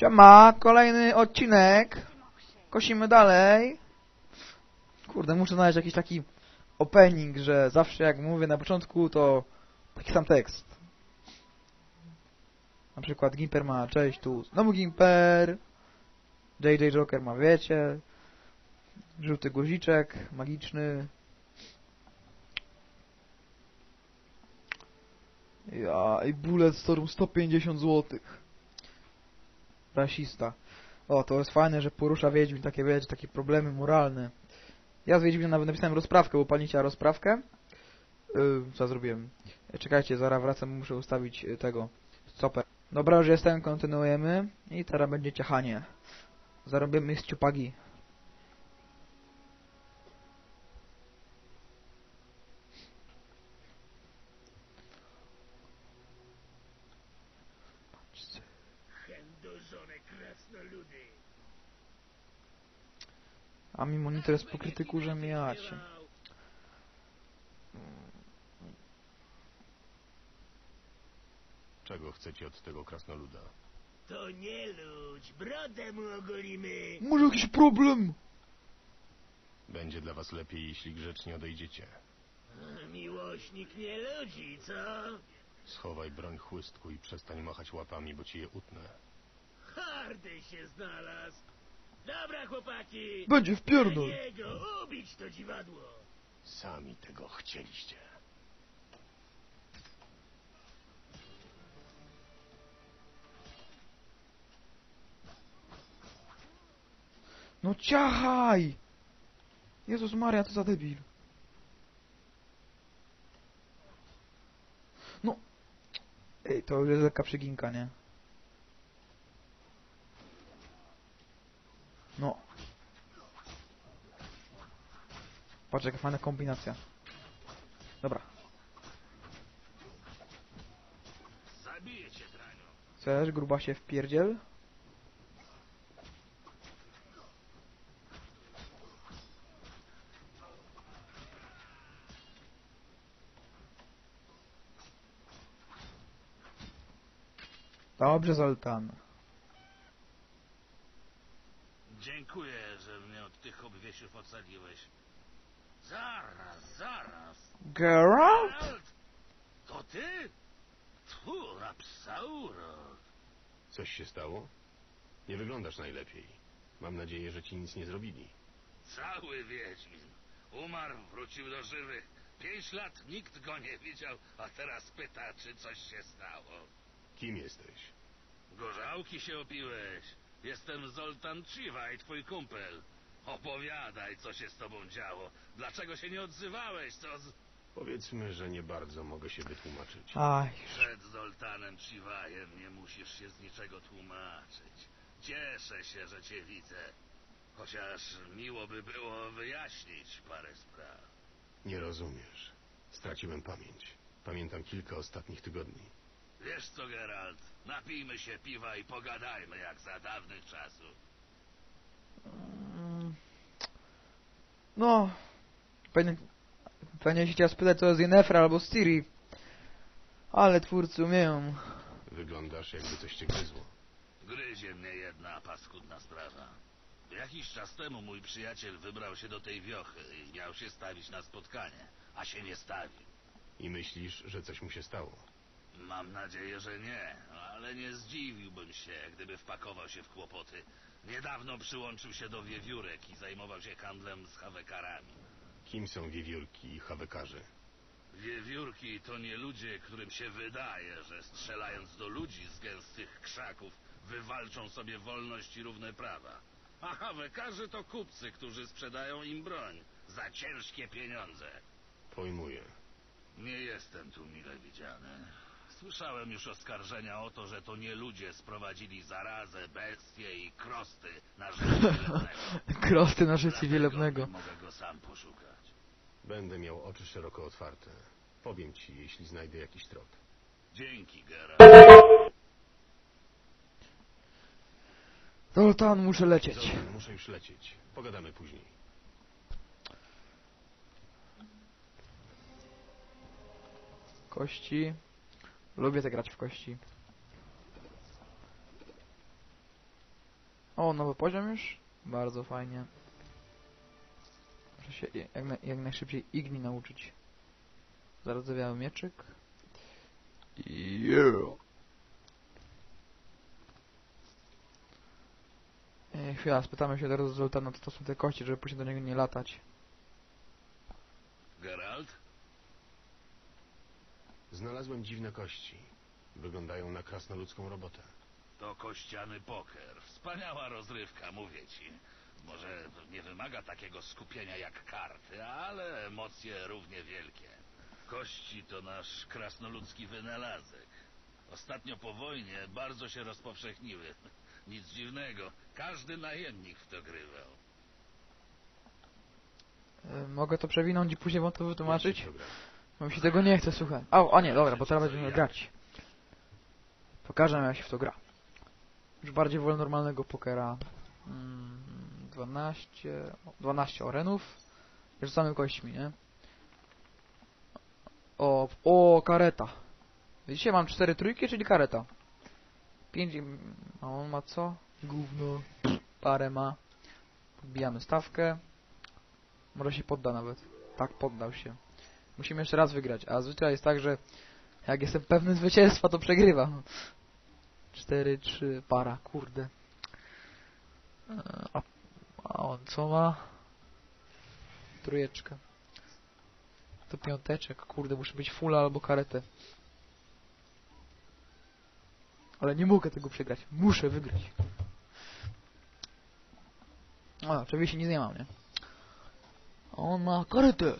Siema, kolejny odcinek. Kosimy dalej. Kurde, muszę znaleźć jakiś taki opening, że zawsze jak mówię na początku, to taki sam tekst. Na przykład Gimper ma cześć tu, znowu Gimper. JJ Joker ma wiecie. Żółty guziczek, magiczny. Ja, i Bulletstorm 150 złotych. Rasista. O, to jest fajne, że porusza Wiedźmin takie, wiecie, takie problemy moralne. Ja z Wiedźmina nawet napisałem rozprawkę, bo pani chciała rozprawkę. Yy, co zrobiłem? E, Czekajcie, zaraz wracam, muszę ustawić y, tego. Stopę. Dobra, już jestem, kontynuujemy. I teraz będzie ciachanie. Zarobimy z ciupagi. A mi monitor jest pokryty kurzem jacie. Czego chcecie od tego krasnoluda? To nie ludź, brodę mu ogolimy. Może jakiś problem? Będzie dla was lepiej, jeśli grzecznie odejdziecie. Miłośnik nie ludzi, co? Schowaj broń chłystku i przestań machać łapami, bo ci je utnę. Hardy się znalazł. Dobra, chłopaki. Będzie wpierdol. Na niego ubić to dziwadło. Sami tego chcieliście. No ciachaj! Jezus Maria, to za debil. No. Ej, to już jest lekka przyginka, nie? No. Patrz, jaka fajna kombinacja. Dobra. Chcesz, gruba się wpierdziel? Dobrze, Zoltan. Dziękuję, że mnie od tych obwiesiów ocaliłeś. Zaraz, zaraz. Geralt? Geralt! To ty? Tfu, Rapsauro. Coś się stało? Nie wyglądasz najlepiej. Mam nadzieję, że ci nic nie zrobili. Cały Wiedźmin. Umarł, wrócił do żywych. Pięć lat nikt go nie widział, a teraz pyta, czy coś się stało. Kim jesteś? Gorzałki się opiłeś. Jestem Zoltan Chivaj, twój kumpel. Opowiadaj, co się z tobą działo. Dlaczego się nie odzywałeś, co z... Powiedzmy, że nie bardzo mogę się wytłumaczyć. Aj, Przed Zoltanem Chiwajem nie musisz się z niczego tłumaczyć. Cieszę się, że cię widzę. Chociaż miło by było wyjaśnić parę spraw. Nie rozumiesz. Straciłem pamięć. Pamiętam kilka ostatnich tygodni. Wiesz co, Geralt? Napijmy się piwa i pogadajmy jak za dawnych czasów. No. Pewnie, pewnie się chciał spytać, co z Yennefer albo z Ciri. Ale twórcy umieją. Wyglądasz, jakby coś cię gryzło. Gryzie mnie jedna paskudna sprawa. Jakiś czas temu mój przyjaciel wybrał się do tej wiochy i miał się stawić na spotkanie, a się nie stawił. I myślisz, że coś mu się stało. Mam nadzieję, że nie, ale nie zdziwiłbym się, gdyby wpakował się w kłopoty. Niedawno przyłączył się do wiewiórek i zajmował się handlem z hawekarami. Kim są wiewiórki i hawekarze? Wiewiórki to nie ludzie, którym się wydaje, że strzelając do ludzi z gęstych krzaków wywalczą sobie wolność i równe prawa. A hawekarze to kupcy, którzy sprzedają im broń za ciężkie pieniądze. Pojmuję. Nie jestem tu mile widziany. Słyszałem już oskarżenia o to, że to nie ludzie sprowadzili zarazę, bestie i krosty na życie wielebnego. Krosty na życie Dlatego wielebnego. nie Mogę go sam poszukać. Będę miał oczy szeroko otwarte. Powiem ci, jeśli znajdę jakiś trop. Dzięki, Geralt. Zoltan, muszę lecieć. Zoltan, muszę już lecieć. Pogadamy później. Kości. Lubię zagrać w kości. O, nowy poziom już? Bardzo fajnie. Muszę się jak, na, jak najszybciej Igni nauczyć. Zardzewiały mieczyk. Yeah. E, chwila, spytamy się teraz Zoltana, co to są te kości, żeby później do niego nie latać. Geralt? Znalazłem dziwne kości. Wyglądają na krasnoludzką robotę. To kościany poker. Wspaniała rozrywka, mówię ci. Może nie wymaga takiego skupienia jak karty, ale emocje równie wielkie. Kości to nasz krasnoludzki wynalazek. Ostatnio po wojnie bardzo się rozpowszechniły. Nic dziwnego, każdy najemnik w to grywał. E, mogę to przewinąć i później wam to wytłumaczyć? To gra? Bo mi się tego nie chce, słuchaj. O, o nie, dobra, bo teraz będziemy grać. Pokażę jak się w to gra. Już bardziej wolę normalnego pokera. Mm, 12... o, 12 orenów. Rzucamy kośćmi, nie? O, o, kareta. Widzicie, mam 4 trójki, czyli kareta. 5... A on ma co? Gówno. Parę ma. Podbijamy stawkę. Może się podda nawet. Tak, poddał się. Musimy jeszcze raz wygrać, a zwyczaj jest tak, że jak jestem pewny zwycięstwa, to przegrywam. 4, 3, para, kurde. E, A, a on co ma? Trójeczka. To piąteczek, kurde, muszę być full albo karetę. Ale nie mogę tego przegrać, muszę wygrać. A, oczywiście nic nie mam, nie? On ma karetę.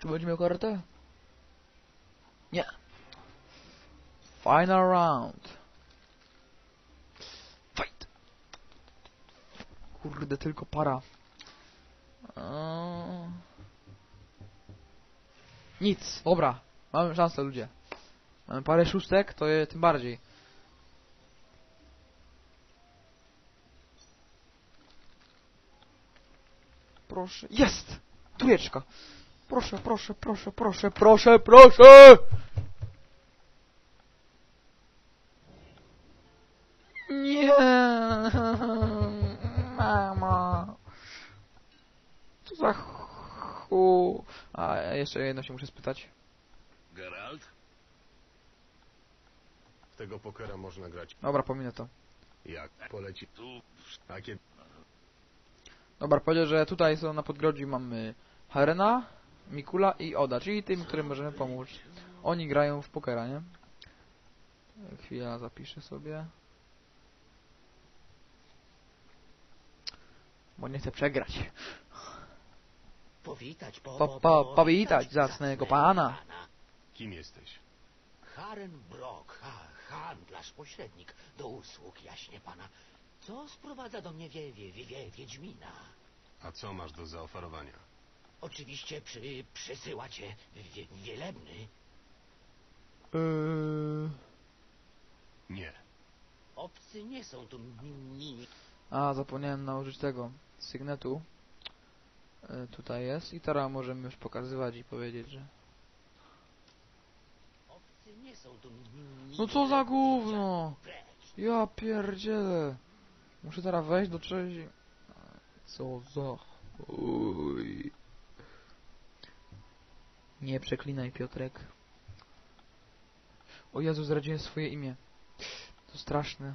Czy będzie miał karetę? Nie. Final round. Fight. Kurde, tylko para. Eee... Nic, dobra. Mamy szansę, ludzie. Mamy parę szóstek, to je tym bardziej. Proszę. Jest! Trójeczka. Proszę, proszę, proszę, proszę, proszę, proszę! Nie, mama. Co za chu... A, jeszcze jedno się muszę spytać. Geralt? W tego pokera można grać Dobra, pominę to. jak poleci. Tu Takie Dobra, powiedział, że tutaj są na podgrodziu mamy Harena, Mikula i Oda, czyli tym, którym możemy pomóc. Oni grają w pokera, nie? Chwila, zapiszę sobie. Bo nie chcę przegrać. Powitać, po, Po- po- powitać zacnego pana. kim jesteś? Haren Brock, ha, handlarz, pośrednik, do usług, jaśnie pana. Co sprowadza do mnie wie, wie, wie, wie, Wiedźmina? A co masz do zaoferowania? Oczywiście przy, przysyła cię wie, wielebny. Yy... Nie. Obcy nie są tu mi, mi, A, zapomniałem nałożyć tego sygnetu. Yy, tutaj jest i teraz możemy już pokazywać i powiedzieć, że... obcy nie są tu mi, mi, No co za gówno! Ja pierdzielę. Muszę teraz wejść do czegoś. Co za... Uj. Nie przeklinaj, Piotrek. O Jezu, zdradziłem swoje imię. To straszne.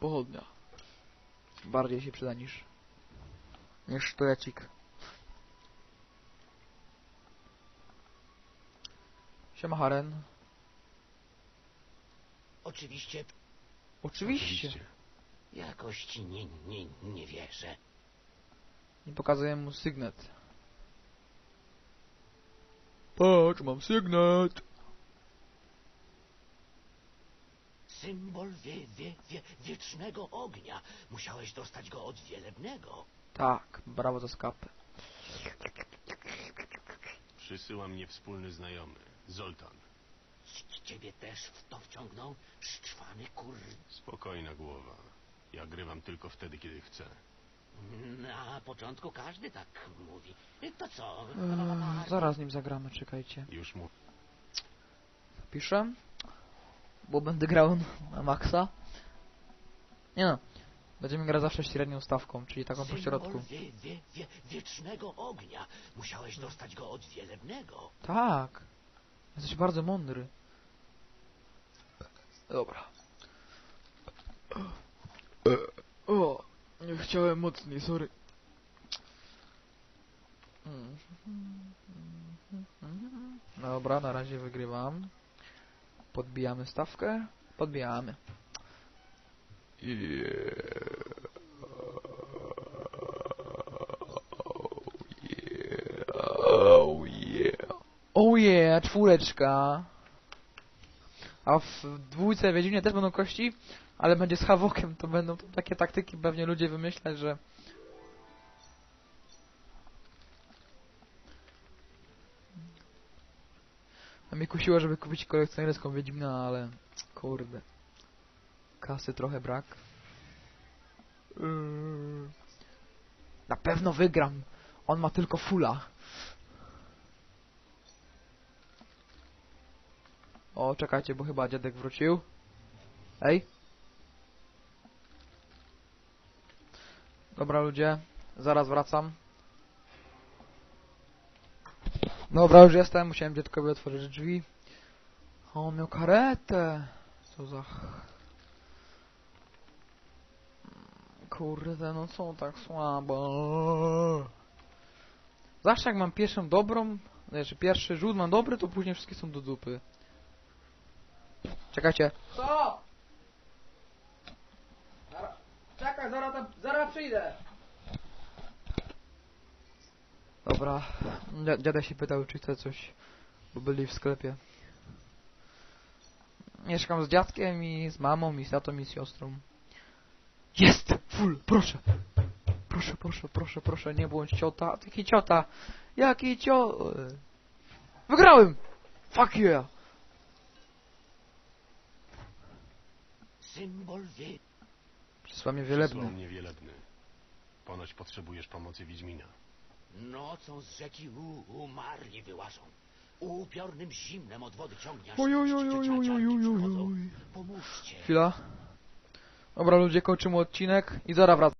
Pochodnia. Bardziej się przyda niż... niż sztylecik. Siema Haren. Oczywiście Oczywiście. jakoś ci nie, nie, nie wierzę. Nie pokazuję mu sygnet. Patrz, mam sygnet. Symbol wie, wie, wie, wiecznego ognia. Musiałeś dostać go od wielebnego. Tak, brawo za skapę. Przysyła mnie wspólny znajomy, Zoltan. C- Ciebie też w to wciągnął? Szczwany kur... Spokojna głowa. Ja grywam tylko wtedy, kiedy chcę. Na początku każdy tak mówi. To co? Eee, zaraz z nim zagramy, czekajcie. Już mu... Piszę. Bo będę grał na maksa. Nie no. Będziemy grać zawsze średnią stawką, czyli taką po środku. Wie, wie, wie, wiecznego ognia. Musiałeś dostać go od wielebnego. Tak. Jesteś bardzo mądry. Dobra. Nie chciałem mocniej, sorry. Dobra, na razie wygrywam. Podbijamy stawkę. Podbijamy. Oh yeah. Oh yeah, czwóreczka. A w dwójce Wiedźminie też będą kości, ale będzie z Hawokiem, to będą takie taktyki pewnie ludzie wymyślać, że... A mnie kusiło, żeby kupić kolekcjonerską Wiedźmina, ale... Kurde. Kasy trochę brak. Yy. Na pewno wygram. On ma tylko fula. O, czekajcie, bo chyba dziadek wrócił. Ej. Dobra ludzie, zaraz wracam. Dobra, już jestem, musiałem dziadkowi otworzyć drzwi. O, on miał karetę. Co za... Kurde, no co tak słabo. Zawsze jak mam pierwszą dobrą, znaczy pierwszy rzut mam dobry, to później wszystkie są do dupy. Czekajcie. Co? Czekaj, zaraz, tam, zaraz przyjdę. Dobra. Dzia- Dziadek się pytał, czy chce coś, bo byli w sklepie. Mieszkam z dziadkiem i z mamą i z tatą i z siostrą. Jest! Full! Proszę! Proszę, proszę, proszę, proszę, nie bądź ciota. Jaki ciota? Jaki cio... Wygrałem! Fuck yeah! Symbol wie... Przysłanie Przysłał wielebny. mnie wielebny. Ponoć potrzebujesz pomocy Wiedźmina. Nocą z rzeki U umarli wyłażą. Upiornym zimnem od wody ciągnie aż Oj, oj, oj, kości oj, ciociarki oj, oj, oj, przychodzą. oj. Pomóżcie. Chwila. Dobra ludzie, kończymy odcinek i zaraz wracam.